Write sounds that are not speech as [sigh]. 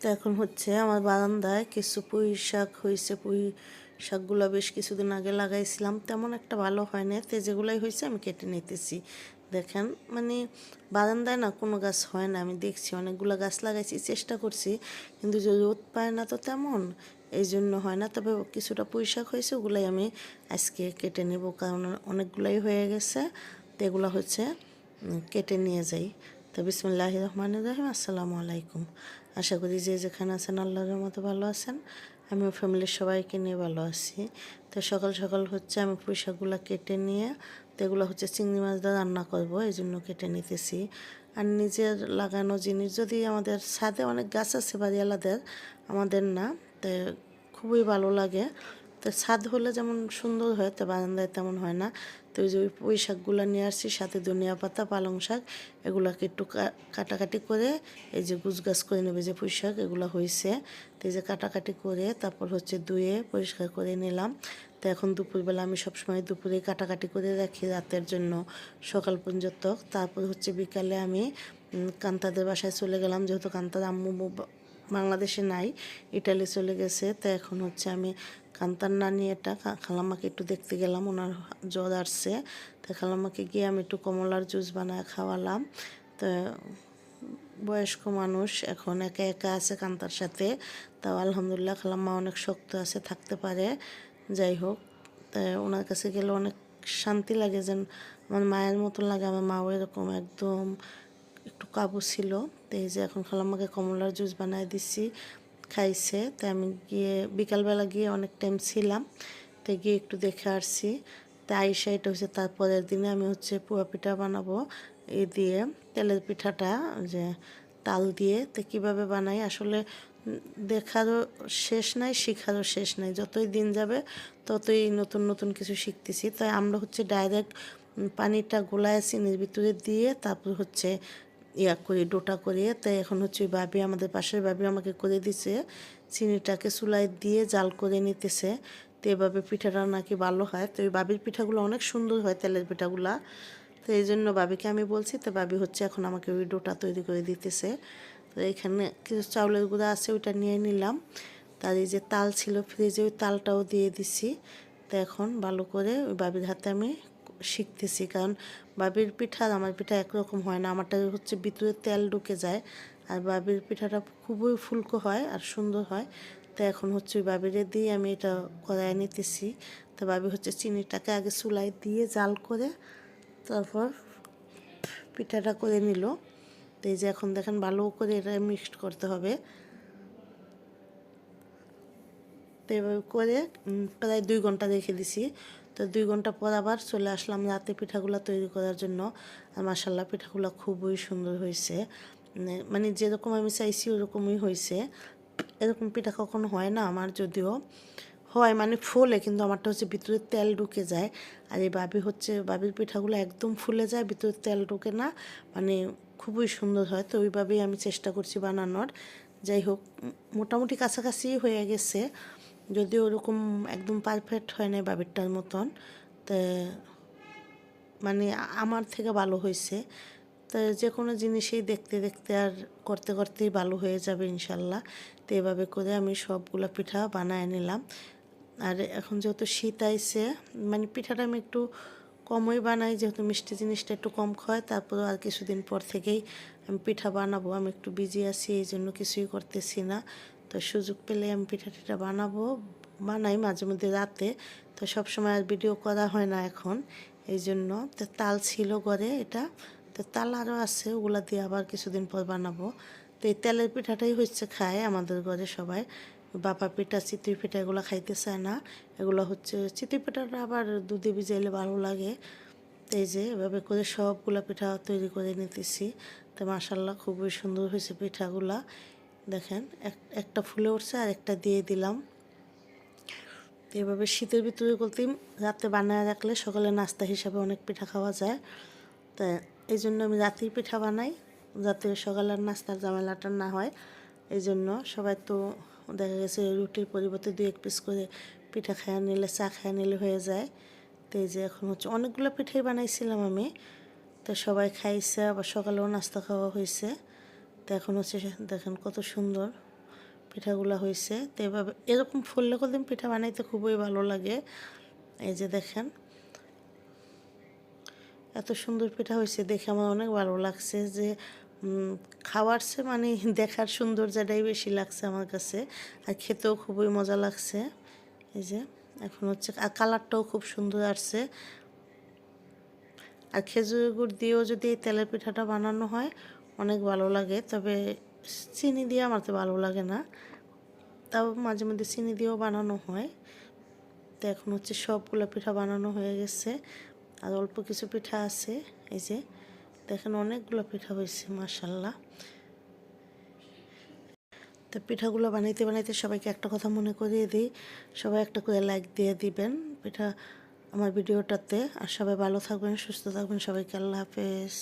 তো এখন হচ্ছে আমার বারান্দায় কিছু পুঁই শাক হয়েছে, পুঁই শাকগুলো বেশ কিছুদিন আগে লাগাইছিলাম। তেমন একটা ভালো হয় না তো যেগুলাই হয়েছে আমি কেটে নিতেছি। দেখেন মানে বারান্দায় না কোনো গাছ হয় না। আমি দেখছি অনেকগুলো গাছ লাগাইছি, চেষ্টা করছি, কিন্তু যে রোদ পায় না তো তেমন। এই জন্য হয় না। তবে কিছুটা পুঁই শাক হয়েছে, ওগুলাই আমি আজকে কেটে নেব, কারণ অনেকগুলাই হয়ে গেছে। তো এগুলো হচ্ছে কেটে নিয়ে যাই। তো বিসমুল্লাহ রহমান রহিম। আসসালামু আলাইকুম। আশা করি যে যেখানে আছেন, আল্লাহর মতো ভালো আছেন। আমিও ফ্যামিলির সবাইকে নিয়ে ভালো আছি। তো সকাল সকাল হচ্ছে আমি পুঁইশাকগুলো কেটে নিয়ে, তো এগুলো হচ্ছে চিংড়ি মাছ দিয়ে রান্না করব এই জন্য কেটে নিতেছি। আর নিজের লাগানো জিনিস, যদি আমাদের ছাদে অনেক গাছ আছে বাড়িওয়ালাদের, আমাদের না, তো খুবই ভালো লাগে। তো ছাদ হলে যেমন সুন্দর হয়, তো বারান্দায় তেমন হয় না। তো ওই যে ওই পুঁই শাকগুলো নিয়ে আসছি, সাথে ধনিয়া পাতা, পালং শাক, এগুলোকে একটু কাটাকাটি করে এই যে গুছ গাছ করে নেবে যে পুঁই শাক, এগুলো হয়েছে তো এই যে কাটাকাটি করে তারপর হচ্ছে ধুয়ে পরিষ্কার করে নিলাম। তো এখন দুপুরবেলা আমি সবসময় দুপুরে কাটাকাটি করে রাখি রাতের জন্য সকাল পর্যন্ত। তারপর হচ্ছে বিকালে আমি কান্তাদের বাসায় চলে গেলাম। যেহেতু কান্তার আম্মু বাংলাদেশে নাই, ইটালি চলে গেছে। তো এখন হচ্ছে আমি কান্তার নানি এটা খালাম্মাকে একটু দেখতে গেলাম, ওনার জ্বর আসছে। তো খালাম্মাকে গিয়ে আমি একটু কমলার জুস বানায় খাওয়ালাম। তো বয়স্ক মানুষ, এখন একা একা আছে কান্তার সাথে। তাও আলহামদুলিল্লাহ খালাম্মা অনেক শক্ত আছে, থাকতে পারে। যাই হোক, তা ওনার কাছে গেলে অনেক শান্তি লাগে যেন, আমার মায়ের মতন লাগে, আমার মাও এরকম একদম একটু কাবু ছিল। তো এই যে এখন খালাম্মাকে কমলার জুস বানায় দিচ্ছি। খাইছে তাই আমি গিয়ে বিকালবেলা গিয়ে অনেক টাইম ছিলাম, তো গিয়ে একটু দেখে আসছি। তাই এটা হচ্ছে তারপরের দিনে আমি হচ্ছে পুয়া পিঠা বানাবো, এ দিয়ে তেলের পিঠাটা যে তাল দিয়ে, তো কীভাবে বানাই? আসলে দেখারও শেষ নাই, শেখারও শেষ নাই। যতই দিন যাবে, ততই নতুন নতুন কিছু শিখতেছি। তাই আমরা হচ্ছে ডাইরেক্ট পানিটা গোলায় চিনির ভিতরে দিয়ে তারপর হচ্ছে ইয়া করি, ডোটা করিয়ে তাই এখন হচ্ছে ওই ভাবি আমাদের পাশের ভাবি আমাকে করে দিছে। চিনিটাকে চুলায় দিয়ে জাল করে নিতেছে। তো এভাবে পিঠাটা নাকি ভালো হয়? তো ওই বাবির পিঠাগুলো অনেক সুন্দর হয় তেলের পিঠাগুলা। তো এই জন্য বাবিকে আমি বলছি, তো বাবি হচ্ছে এখন আমাকে ওই ডোটা তৈরি করে দিতেছে। তো এখানে কিছু চাউলের গুঁড়া আছে, ওইটা নিয়ে নিলাম। তার এই যে তাল ছিল ফ্রিজে, ওই তালটাও দিয়ে দিছি। তো এখন ভালো করে ওই বাবির হাতে আমি শিখতেছি, কারণ বাবির পিঠা আমার পিঠা একরকম হয় না। আমারটা হচ্ছে ভিতরে তেল ঢুকে যায় আর বাবির পিঠাটা খুবই ফুলকো হয় আর সুন্দর হয়। তো এখন হচ্ছে ওই বাবিরে দিয়ে আমি এটা করাই নিতেছি। তো বাবি হচ্ছে চিনিটাকে আগে চুলায় দিয়ে জাল করে তারপর পিঠাটা করে নিল। তো এই যে এখন দেখেন ভালো করে এটা মিক্সড করতে হবে। তো এভাবে করে প্রায় দুই ঘণ্টা রেখে দিছি। তো দুই ঘণ্টা পর আবার চলে আসলাম রাতে পিঠাগুলো তৈরি করার জন্য। আর মাসাল্লাহ পিঠাগুলো খুবই সুন্দর হয়েছে। মানে- মানে যেরকম আমি চাইছি ওরকমই হয়েছে। এরকম পিঠা কখনো হয় না আমার যদিও। হয় মানে ফোলে কিন্তু আমারটা হচ্ছে ভিতরে তেল ঢুকে যায়। আর এই বাবি হচ্ছে, বাবির পিঠাগুলো একদম ফুলে যায়, ভিতরে তেল ঢুকে না। মানে খুবই সুন্দর হয়। তো ওইভাবেই আমি চেষ্টা করছি বানানোর। যাই হোক মোটামুটি কাছাকাছি হয়ে গেছে। যদিও ওরকম একদম পারফেক্ট হয় না বাবিরটার মতন, তা মানে আমার থেকে ভালো হয়েছে। তো যে কোনো জিনিসেই দেখতে দেখতে আর করতে করতেই ভালো হয়ে যাবে ইনশাল্লাহ। তো এভাবে করে আমি সবগুলো পিঠা বানায় নিলাম। আর এখন যেহেতু শীত আইছে মানে পিঠাটা আমি একটু কমই বানাই, যেহেতু মিষ্টি জিনিসটা একটু কম খায় তারপর আর কিছুদিন পর থেকেই আমি পিঠা বানাবো। আমি একটু বিজি আছি এই জন্য কিছুই করতেছি না। তো সুযোগ পেলে আমি পিঠা টিঠা বানাবো। বানাই মাঝে মধ্যে রাতে। তো সব সময় আর ভিডিও করা হয় না এখন। এই জন্য তো তাল ছিল ঘরে এটা। তো তাল আরও আছে, ওগুলা দিয়ে আবার কিছুদিন পর বানাবো। তো এই তেলের পিঠাটাই হচ্ছে খায় আমাদের ঘরে সবাই। বাপা পিঠা, চিতই পিঠা এগুলো খাইতে চায় না। এগুলো হচ্ছে চিতই পিঠাটা আবার দুধে ভিজাইলে ভালো লাগে। তো এই যে এভাবে করে সবগুলা পিঠা তৈরি করে নিতেছি। তো মাসাল্লাহ খুবই সুন্দর হয়েছে পিঠাগুলা। দেখেন, এক, একটা ফুলে উঠছে আর একটা দিয়ে দিলাম। এভাবে শীতের ভিতরে বলতে রাতে বানায় রাখলে সকালে নাস্তা হিসাবে অনেক পিঠা খাওয়া যায়। তা এই জন্য আমি রাতেই পিঠা বানাই, যাতে সকালের নাস্তার ঝামেলাটা না হয়। এই জন্য সবাই তো দেখা গেছে রুটির পরিবর্তে দুই এক পিস করে পিঠা খায়া নিলে, চা খায়া নিলে হয়ে যায়। তো এই যে এখন হচ্ছে অনেকগুলো পিঠাই বানাইছিলাম আমি। তো সবাই খাইছে, আবার সকালেও নাস্তা খাওয়া হয়েছে। তো এখন হচ্ছে দেখেন কত সুন্দর পিঠাগুলো হয়েছে তো এভাবে এরকম ফুললে কদিন পিঠা বানাইতে খুবই ভালো লাগে। এই যে দেখেন, এত সুন্দর পিঠা হয়েছে দেখে আমার অনেক ভালো লাগছে যে খাওয়ার চেয়ে মানে [laughs] দেখার সৌন্দর্যটাই বেশি লাগছে আমার কাছে আর খেতেও খুবই মজা লাগছে। এই যে, এখন হচ্ছে আর কালারটাও খুব সুন্দর আসছে। আর খেজুর গুড় দিয়েও যদি এই তেলের পিঠাটা বানানো হয় অনেক ভালো লাগে, তবে চিনি দিয়ে আমার তো ভালো লাগে না। তাও মাঝে মধ্যে চিনি দিয়েও বানানো হয়। তো এখন হচ্ছে সবগুলো পিঠা বানানো হয়ে গেছে, আর অল্প কিছু পিঠা আছে, এই যে দেখেন অনেকগুলো পিঠা হয়েছে মাসাল্লাহ তো পিঠাগুলো বানাইতে বানাইতে সবাইকে একটা কথা মনে করিয়ে দিই, সবাই একটা করে লাইক দিয়ে দিবেন পিঠা আমার ভিডিওটাতে। আর সবাই ভালো থাকবেন, সুস্থ থাকবেন, সবাইকে আল্লাহ হাফেজ।